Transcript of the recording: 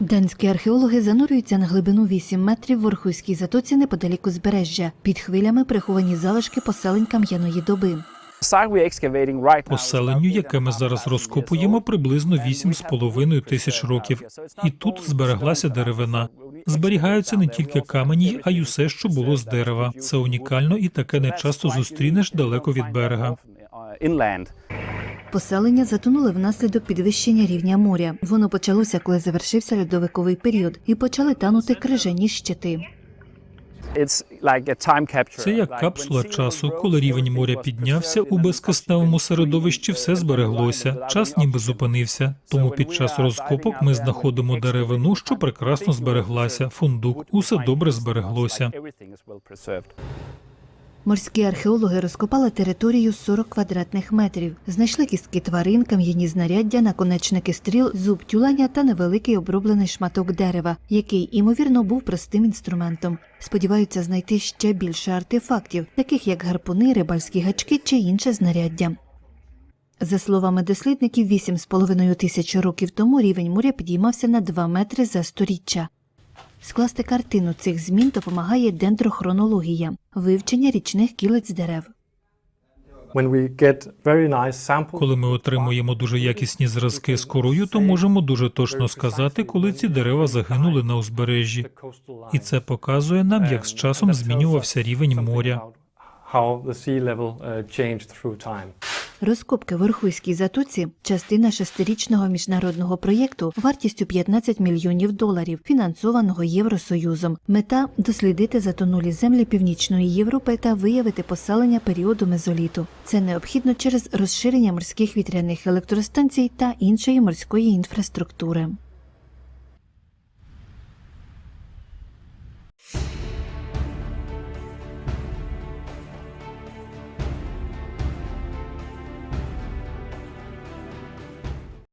Данські археологи занурюються на глибину 8 метрів в Орхуйській затоці неподалік узбережжя. Під хвилями приховані залишки поселень кам'яної доби. Поселенню, яке ми зараз розкопуємо, приблизно 8,5 тисяч років. І тут збереглася деревина. Зберігаються не тільки камені, а й усе, що було з дерева. Це унікально і таке не часто зустрінеш далеко від берега. Поселення затонули внаслідок підвищення рівня моря. Воно почалося, коли завершився льодовиковий період, і почали танути крижані щити. Це як капсула часу, коли рівень моря піднявся у безкисневому середовищі, все збереглося. Час ніби зупинився. Тому під час розкопок ми знаходимо деревину, що прекрасно збереглася. Фундук, усе добре збереглося. Морські археологи розкопали територію 40 квадратних метрів, знайшли кістки тварин, кам'яні знаряддя, наконечники стріл, зуб тюленя та невеликий оброблений шматок дерева, який, імовірно, був простим інструментом. Сподіваються знайти ще більше артефактів, таких як гарпуни, рибальські гачки чи інше знаряддя. За словами дослідників, 8,5 тисяч років тому рівень моря підіймався на 2 метри за сторіччя. Скласти картину цих змін допомагає дендрохронологія – вивчення річних кілиць дерев. Коли ми отримуємо дуже якісні зразки з корою, то можемо дуже точно сказати, коли ці дерева загинули на узбережжі. І це показує нам, як з часом змінювався рівень моря. Розкопки в Орхуйській затоці – частина шестирічного міжнародного проєкту вартістю 15 мільйонів доларів, фінансованого Євросоюзом. Мета – дослідити затонулі землі Північної Європи та виявити поселення періоду мезоліту. Це необхідно через розширення морських вітряних електростанцій та іншої морської інфраструктури.